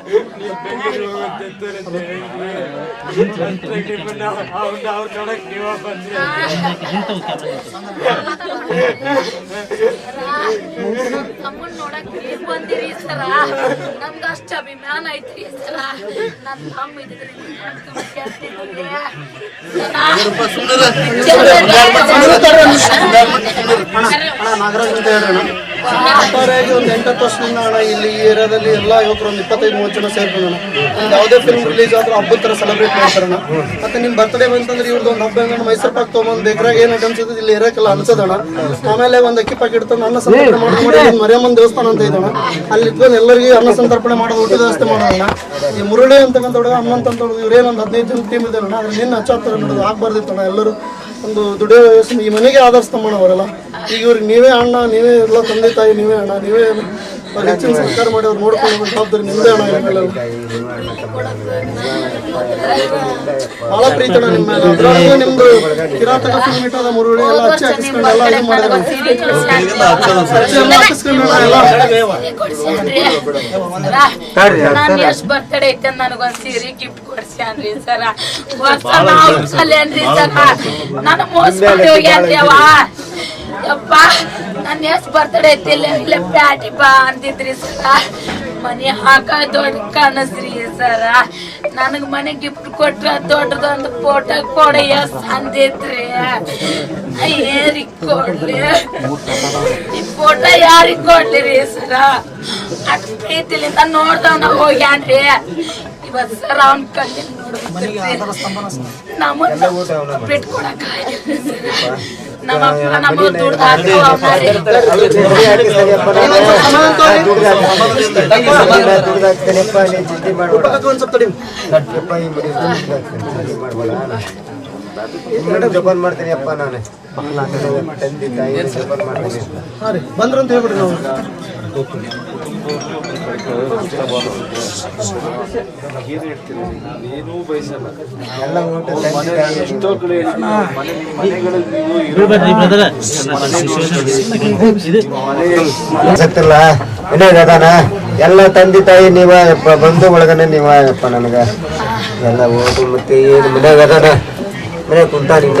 ನೀವು ಬೆಂಗಳೂರು ಹೋಗುತ್ತಿತ್ತು ಅಂತ ಹೇಳಿದ್ವಿ ಅವ್ರನ್ನ ನೋಡಕ್ ನೀವ ಬಂದ್ರಿ ಅಣ್ಣ ಇಲ್ಲಿ ಏರಿಯಾದಲ್ಲಿ ಎಲ್ಲ ಯುವಕರು ಒಂದು ಇಪ್ಪತ್ತೈದು ಮೂವತ್ತು ಜನ ಸೇರ್ಕೊಂಡಣ ಒಂದು ಯಾವುದೇ ಫಿಲ್ಮ್ ರಿಲೀಸ್ ಆದ್ರೂ ಹಬ್ಬದ ತರ ಸೆಲೆಬ್ರೇಟ್ ಮಾಡ್ತಾರಣ್ಣ. ಮತ್ತೆ ನಿಮ್ಮ ಬರ್ತ್ಡೇ ಬಂತಂದ್ರೆ ಇವ್ರದ್ದು ಒಂದು ಹಬ್ಬ ಮೈಸೂರು ಪಾಕ್ ತೊಗೊಂಬಂದು ಬೇಕ್ರಾಗ ಏನು ಐಟಮ್ಸ್ ಇದ್ದು ಇಲ್ಲಿ ಇರೋಕ್ಕೆಲ್ಲ ಅನ್ಸೋದಣ್ಣ. ಆಮೇಲೆ ಒಂದು ಅಕ್ಕಿ ಪಾಕಿಟ್ ತಂದು ಅನ್ನ ಸಂತರ್ಪಣೆ ಮಾಡಿ ಮಾಡಿ ಮರಿಯಮ್ಮನ ದೇವಸ್ಥಾನ ಅಂತ ಇದಣ್ಣ ಅಲ್ಲಿ ಇಟ್ಕೊಂಡು ಎಲ್ಲರಿಗೂ ಅನ್ನ ಸಂತರ್ಪಣೆ ಮಾಡೋದು ಊಟದ ವ್ಯವಸ್ಥೆ ಮಾಡೋಣ ಈ ಮುರುಳಿ ಅಂತಕ್ಕಂಥ ಹುಡುಗ ಹುಡುಗ ಒಂದು ಹದಿನೈದು ಜನ ಟೀಮ್ ಇದೆ ಅಣ್ಣ ಅದ್ರ ನಿನ್ನ ಹಚ್ಚಾತ್ತರ ನೋಡೋದು ಆಗ್ಬಾರ್ದಿತ್ತಣ್ಣ ಎಲ್ಲರೂ ಒಂದು ದುಡಿಯೋ ಈ ಮನೆಗೆ ಆಧಾರ ಸ್ತಂಭ ಅವರೆಲ್ಲ ಈಗ ಇವ್ರಿಗೆ ನೀವೇ ಅಣ್ಣ ನೀವೇ ಎಲ್ಲ ತಂದೆ ತಾಯಿ ನೀವೇ ಅಣ್ಣ ನೀವೇ ಹೆಚ್ಚಿನ ಸರ್ಕಾರ ಮಾಡಿ ಅವ್ರು ನೋಡ್ಕೊಂಡು ಜವಾಬ್ದಾರಿ ಅಣ್ಣ ಬಹಳ ಪ್ರೀತಿ ಅಣ್ಣ ನಿಮ್ಮ ಮೇಲೆ. ಅದ್ರೊಳಗೆ ನಿಮ್ದು ಕಿರಾತಕ ಫಿಲ್ಮ್ ಮುರುಳಿ ಎಲ್ಲ ಹಚ್ಚಿ ಹಾಕಿಸ್ಕೊಂಡು ಎಲ್ಲ ಇದು ಮಾಡಿದ್ರೆ. ಹಚ್ಚಿ ಎಲ್ಲ ಹಾಕಿಸ್ಕೊಂಡು ಅಣ್ಣ ಎಲ್ಲ ನಾನ್ ಎಷ್ಟ್ ಬರ್ತಡೇ ಐತೆ ನನಗೊಂದ್ ಸೀರೆ ಗಿಫ್ಟ್ ಕೊಡ್ಸ್ಯಾನ್ರಿ ಸರ ವರ್ಷ ನಾವು ಕಲ್ಯಾಣ್ರಿ ಸರ ನನ್ನ ಮೋಸ ಹೋಗ್ಯಾನ್ರಿ ಅವ ಯಪ್ಪ ನನ್ನ ಎಷ್ಟು ಬರ್ತಡೇ ಐತಿ ಇಲ್ಲ ಪ್ಯಾಟಿ ಬಾ ಅಂತಿದ್ರಿ ಸರ. ಮನೆ ಹಾಕ ದೊಡ್ಡ ಕಾಣಿಸ್ರಿ ಸರ. ನನಗೆ ಮನೆ ಗಿಫ್ಟ್ ಕೊಟ್ರ ದೊಡ್ಡದೊಂದು ಫೋಟೋ ಕೊಡ ಎಸ್ ಅಂದಿದ್ರಿ ಯಾರಿಗೆ ಕೊಡ್ಲಿ. ಈ ಫೋಟೋ ಯಾರಿಗ್ ಕೊಡ್ಲಿರಿ ಸರ? ಅಟ್ ಪ್ರೀತಿಲಿಂದ ನೋಡ್ದವ್ನ ಹೋಗ್ಯಾನ್ರಿ. ಇವತ್ ಸರ್ ಅವ್ನ ಕಣ್ಣಿನ ನಮ್ಮನ್ನ ಬಿಟ್ಕೊಡಕ್ ನಮ್ಮಪ್ಪ ಜಪಾನ್ ಮಾಡ್ತೀನಿ ಅಪ್ಪ ನಾನು ತಂದೆ ತಾಯಿ ಜಪಾನ್ ಮಾಡ್ತೀನಿ ಬಂದ್ರಂತ ಹೇಳ್ಬಿಡ್ರಿ ನಾವು ಏನೂ ಬಯಸಲ್ಲ ಅದಾನ ಎಲ್ಲ ತಂದೆ ತಾಯಿ ನೀವ ಬಂಧು ಒಳಗನೆ ನೀವ ಅಪ್ಪ ನನಗ. ಎಲ್ಲ ಓದು ಮತ್ತೆ ಏನು ಮನ್ಯಾಗ ಅದಾನ? ಮನ್ಯಾಗ ಕುಂತ ನಿಂದ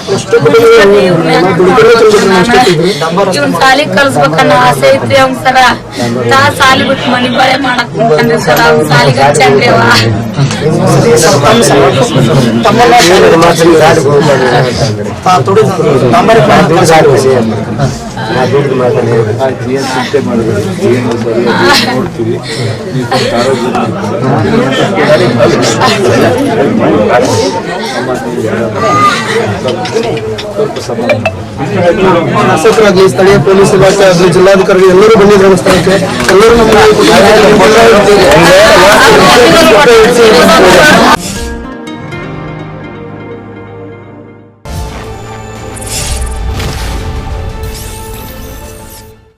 ಇವ್ನ ಸಾಲಿ ಕಲ್ಸ್ಬೇಕನ್ನೋ ಆಸೆ ಐತ್ರಿ ಅವ್ನ್ ಸರ ತಾ ಸಾಲಿ ಬಿಟ್ಟು ಮನಿ ಬಳೆ ಮಾಡಕ್ ಕುಂತಾನ್ರಿ ಸರ ಅವ್ನ ಸಾಲಿಗೆ ಹಚ್ಚಾನ್ರಿ ಅವ ದುಡ್ಡು ಮಾತಾಡಿ ಆಯ್ತು ಏನು ಚಿಂತೆ ಮಾಡಬೇಡಿ ಏನು ಸರಿಯಾಗಿ ನೋಡ್ತೀವಿ ನೀವು ಸ್ವಲ್ಪ ಆರೋಗ್ಯ ಸ್ವಲ್ಪ ಸಮಾಧಾನ ಶಾಸಕರಾಗ್ಲಿ ಸ್ಥಳೀಯ ಪೊಲೀಸ್ ಇಲಾಖೆ ಆಗಲಿ ಜಿಲ್ಲಾಧಿಕಾರಿ ಎಲ್ಲರೂ ಬಂದಿದ್ರು ನಮ್ಮ ಸ್ಥಳಕ್ಕೆ ಎಲ್ಲರೂ ನಮ್ಮ